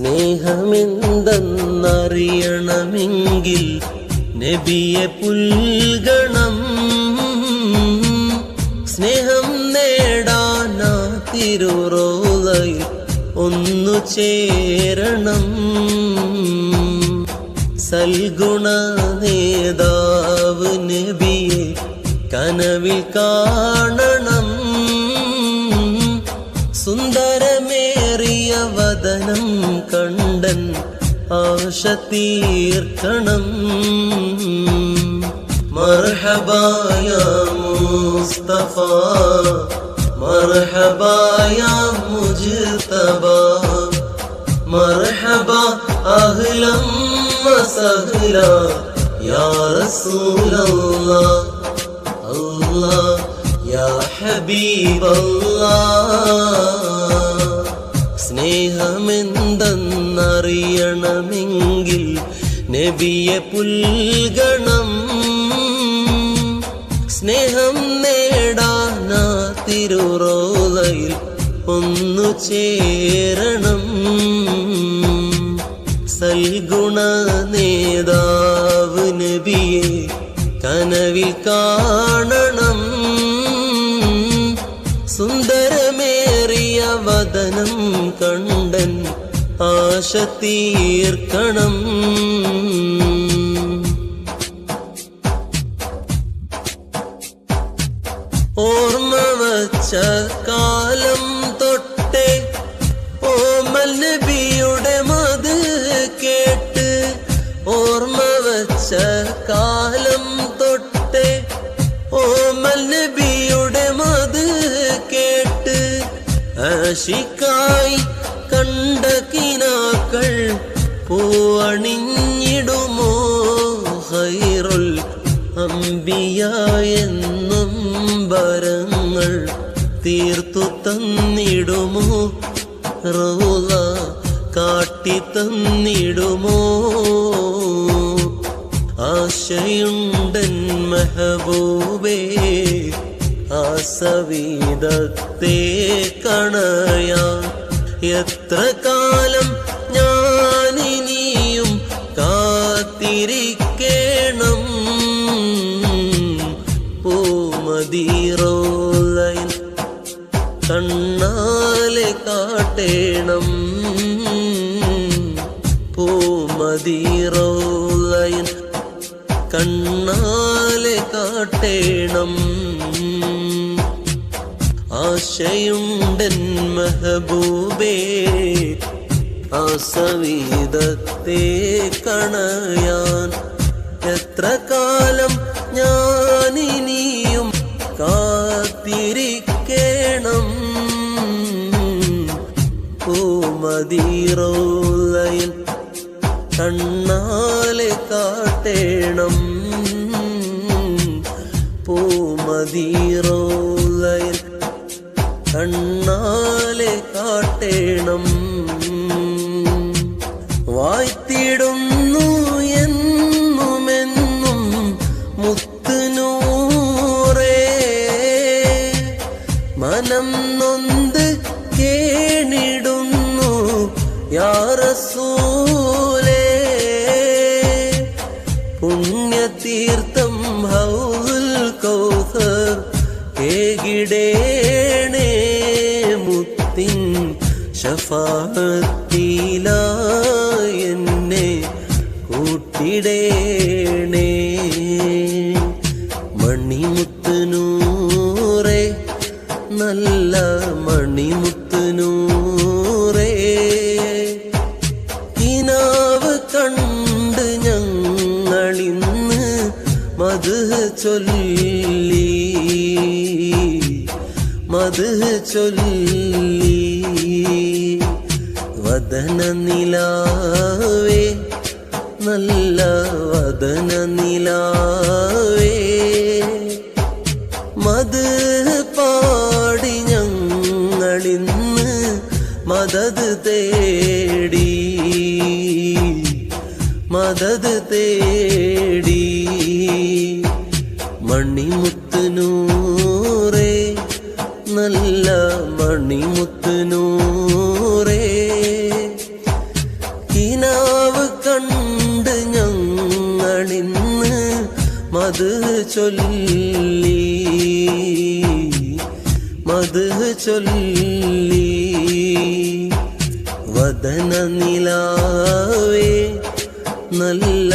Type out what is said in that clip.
സ്നേഹമെന്തെന്നറിയണമെങ്കിൽ നബിയെ പുൽഗണം. സ്നേഹം നേടാനാ തിരുറോലയിൽ ഒന്നു ചേരണം. സൽഗുണ നേതാവ് നബിയെ കനവിൽ കാണണം. عاش تيركنم مرحبا يا مصطفى مرحبا يا مجتبى مرحبا أهلا وسهلا يا رسول الله الله يا حبيب الله സ്നേഹമെന്തെന്നറിയണമെങ്കിൽ നബിയെ പുൽഗണം. സ്നേഹം നേടാനാ തിരുറോതയിൽ ഒന്നു ചേരണം. സൽഗുണ നേതാവ് നബിയെ കനവിൽ കാണണം. ആശ തീർക്കണം ഓർമ്മ വച്ച കാലം തൊട്ടേ ഓമൽ നബിയുടെ മത് കേട്ട് ഓർമ്മ വച്ച കാലം തൊട്ടേ ഓമൽ നബിയുടെ മത് കേട്ട് ആശിക്കായി കണ്ട കിനാക്കൾ പൂവണിഞ്ഞിടുമോ? ഹൈറുൽ അമ്പിയ എന്നും വരങ്ങൾ തീർത്തു തന്നിടുമോ? റൗല കാട്ടി തന്നിടുമോ? ആശയുണ്ടൻ മെഹബൂബേ ആസവീതത്തെ കണയാ. എത്ര കാലം ഞാനിനിയും കാത്തിരിക്കേണം. പൂമതിറോലൈൻ കണ്ണാലെ കാട്ടേണം. പൂമതിറോലൈൻ കണ്ണാലെ കാട്ടേണം. ആശയുണ്ടൻ മെഹബൂബേ സവീതത്തെ കണയാൻ എത്ര കാലം ഞാനിനിയും കാത്തിരിക്കേണം. പൂമതിറോലയൻ കണ്ണാലെ കാട്ടേണം. പൂമതിറോലയൻ കണ്ണാലെ കാട്ടേണം. വായ്ത്തിടുന്നു എന്നുമെന്നും മുത്തുനൂറേ. മനം നൊന്ത് കേണിടുന്നു യാറസൂലേ എന്നെ കൂട്ടിടേണേ. മണിമുത്ത് നൂറേ നല്ല മണിമുത്ത് നൂറേ കിനാവ് കണ്ട് ഞങ്ങളിന്ന് മത് ചൊല്ലി മത് ചൊല്ലി. വദന നിലാവേ നല്ല വദന നിലാവേ മത് പാടി ഞങ്ങളിന്ന് മദത് തേടി മദത് തേടി. മത് ചൊല്ലി മത് ചൊല്ലി. വദന നിലാവേ നല്ല